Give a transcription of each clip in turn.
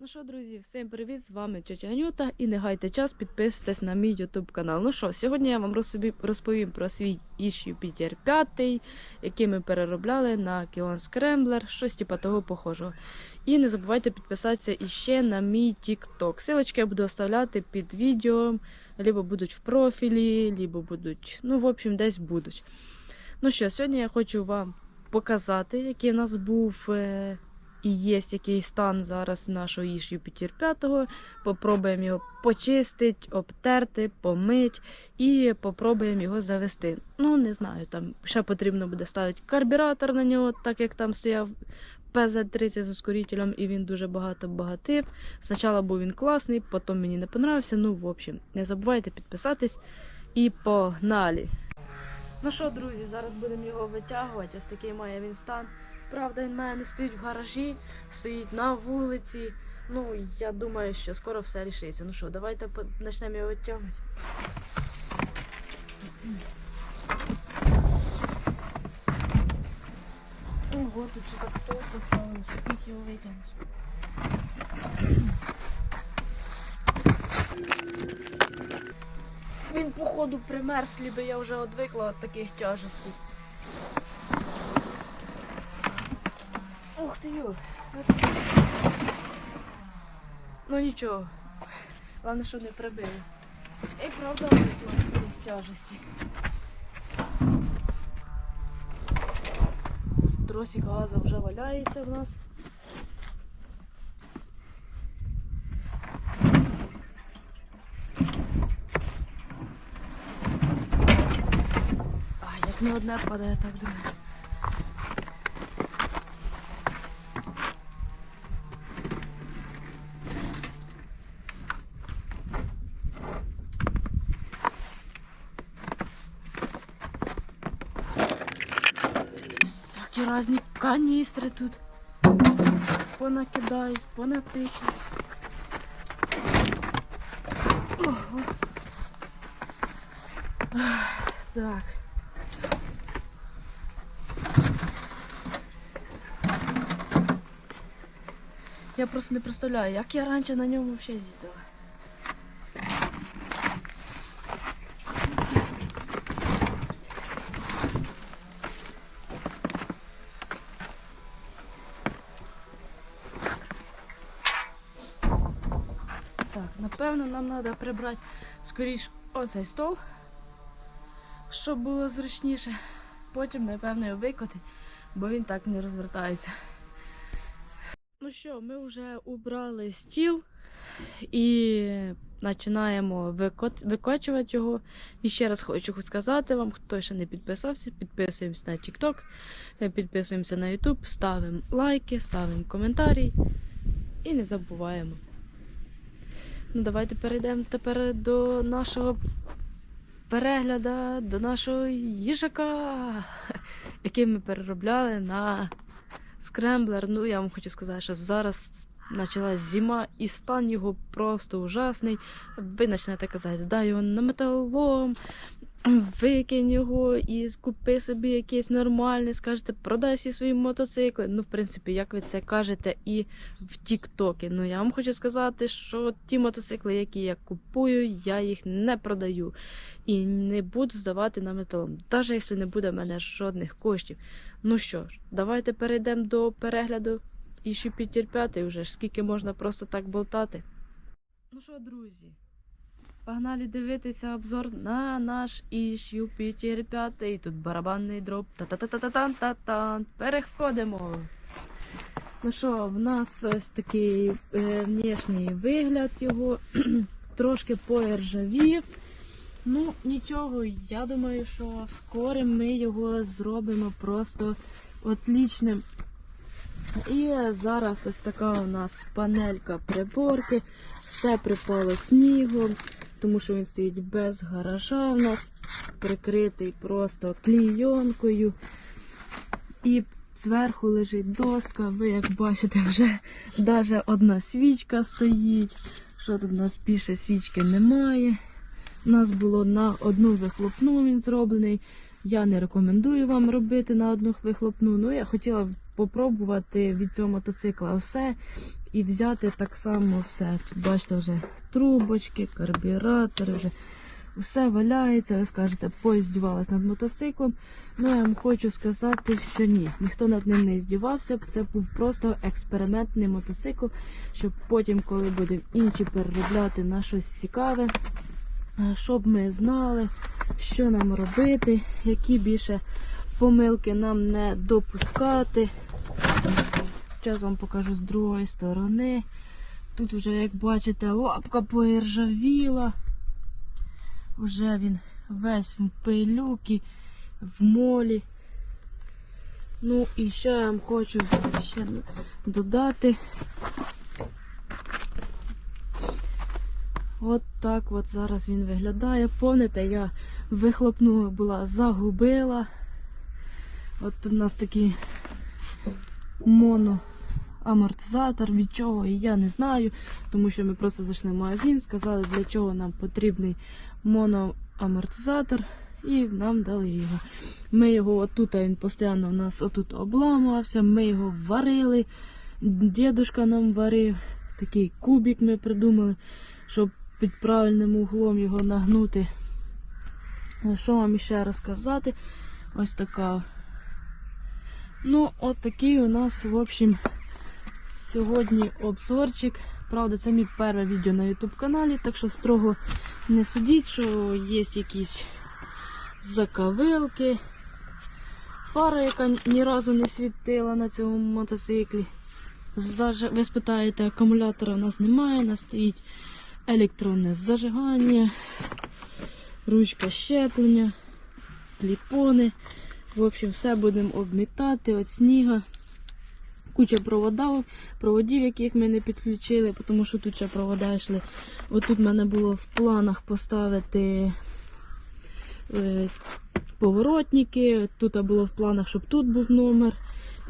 Ну що, друзі, всім привіт! З вами Тетя Анюта і не гайте час, підписуйтесь на мій YouTube канал. Ну що, сьогодні я вам розповім, про свій Іж Юпітер 5, який ми переробляли на Kion Scrambler, щось типу того похожого. І не забувайте підписатися іще на мій TikTok. Силочки я буду оставляти під відео, либо будуть в профілі, либо будуть, ну, в общем, десь будуть. Ну що, сьогодні я хочу вам показати, який в нас був. Е- і є який стан зараз нашого їж Юпітер 5. Попробуємо його почистити, обтерти, помити і попробуємо його завести. Ну, не знаю, там ще потрібно буде ставити карбюратор на нього, так як там стояв PZ30 з ускорителем, і він дуже багато багатив. Спочатку був він класний, потім мені не понравився. Ну, в общем, не забувайте підписатись і погнали! Ну що, друзі, зараз будемо його витягувати. Ось такий має він стан. Правда, він в мене не стоїть в гаражі, стоїть на вулиці. Ну, я думаю, що скоро все рішиться. Ну що, давайте почнемо його витягувати. Ого, тут ще так стол поставили, що їх його витягнеш. Він, походу, примерз, либо я вже одвикла від таких тяжестей. Ух ти йо. Ну нічого. Головне, що не прибили. І правда таких тяжестей. Тросик газа вже валяється в нас. А, як не одне падає, так друге. Всякі різні каністри тут. Понакидають, понатикають. Так. Я просто не представляю, як я раніше на ньому взагалі їздила. Так, напевно, нам треба прибрати скоріш оцей стол, щоб було зручніше. Потім, напевно, його викотить, бо він так не розвертається. Ну що, ми вже убрали стіл і починаємо викочувати його. І ще раз хочу сказати вам, хто ще не підписався, підписуємося на TikTok, підписуємося на YouTube, ставимо лайки, ставимо коментарі і не забуваємо. Ну, давайте перейдемо тепер до нашого перегляду, до нашого їжака, який ми переробляли на скремблер. Ну, я вам хочу сказати, що зараз почалась зима, і стан його просто ужасний. Ви почнете казати, здай його на металолом, викинь його і купи собі якийсь нормальний, скажете, продай всі свої мотоцикли. Ну, в принципі, як ви це кажете і в Тіктокі. Ну, я вам хочу сказати, що ті мотоцикли, які я купую, я їх не продаю і не буду здавати на металом, навіть якщо не буде в мене жодних коштів. Ну що ж, давайте перейдемо до перегляду і ще підтерпяти вже скільки можна просто так болтати. Ну що, друзі, погнали дивитися обзор на наш Іж Юпітер 5. Тут барабанний дроп. Та-та-та-та-тан-та-тан. Переходимо. Ну що, в нас ось такий е, внешній вигляд його. Трошки поіржавів. Ну, нічого, я думаю, що вскоре ми його зробимо просто отлічним. І зараз ось така у нас панелька приборки. Все припало снігом, тому що він стоїть без гаража у нас, прикритий просто клійонкою. І зверху лежить доска. Ви як бачите, вже навіть одна свічка стоїть. Що тут у нас більше свічки немає. У нас було на одну вихлопну він зроблений. Я не рекомендую вам робити на одну вихлопну. Ну, я хотіла попробувати від цього мотоцикла все і взяти так само все. Тут бачите, вже трубочки, карбюратори, вже все валяється. Ви скажете, поіздівалась над мотоциклом. Ну, я вам хочу сказати, що ні, ніхто над ним не здівався. Це був просто експериментний мотоцикл, щоб потім, коли будемо інші переробляти на щось цікаве, щоб ми знали, що нам робити, які більше помилки нам не допускати. Зараз вам покажу з другої сторони. Тут вже, як бачите, лапка поіржавіла. Вже він весь в пилюки, в молі. Ну і ще я вам хочу ще додати. От так от зараз він виглядає. Помните, я вихлопну була, загубила. От тут у нас такий моноамортизатор, від чого я не знаю, тому що ми просто зайшли в магазин, сказали, для чого нам потрібний моноамортизатор, і нам дали його. Ми його отут, він постійно у нас отут обламувався, ми його варили. Дідушка нам варив. Такий кубик ми придумали, щоб під правильним углом його нагнути. Ну, Що вам ще розказати? Ось така. Ну, от такий у нас, в общем, сьогодні обзорчик. Правда, це мій перше відео на YouTube каналі, так що строго не судіть, що є якісь закавилки. Фара, яка ні разу не світила на цьому мотоциклі. Заж... Ви спитаєте, акумулятора в нас немає, у нас стоїть електронне зажигання, ручка щеплення, кліпони. В общем, все будемо обмітати від сніга. Куча проводів, проводів, яких ми не підключили, тому що тут ще провода йшли. Отут в мене було в планах поставити е, поворотники. Тут було в планах, щоб тут був номер,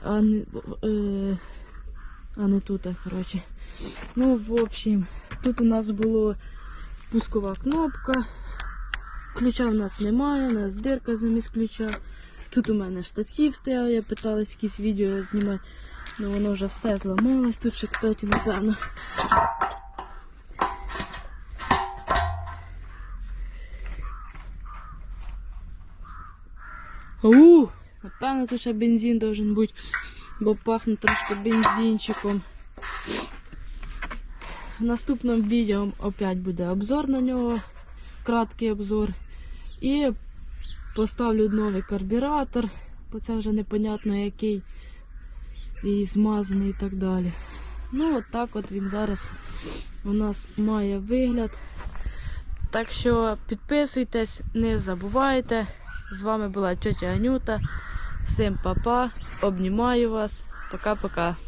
а не, е, а не тут, коротше. Ну, в общем, тут у нас була пускова кнопка. Ключа в нас немає, у нас дирка замість ключа. Тут у мене штатив стояв, я питалась якісь відео знімати, але воно вже все зламалось. Тут ще, кстати, напевно. У, напевно, тут ще бензин должен бути, бо пахне трошки бензинчиком. В наступному відео опять буде обзор на нього, краткий обзор. І поставлю новий карбюратор, бо це вже непонятно який і змазаний і так далі. Ну, от так от він зараз у нас має вигляд. Так що підписуйтесь, не забувайте. З вами була тетя Анюта. Всім па-па, обнімаю вас. Пока-пока.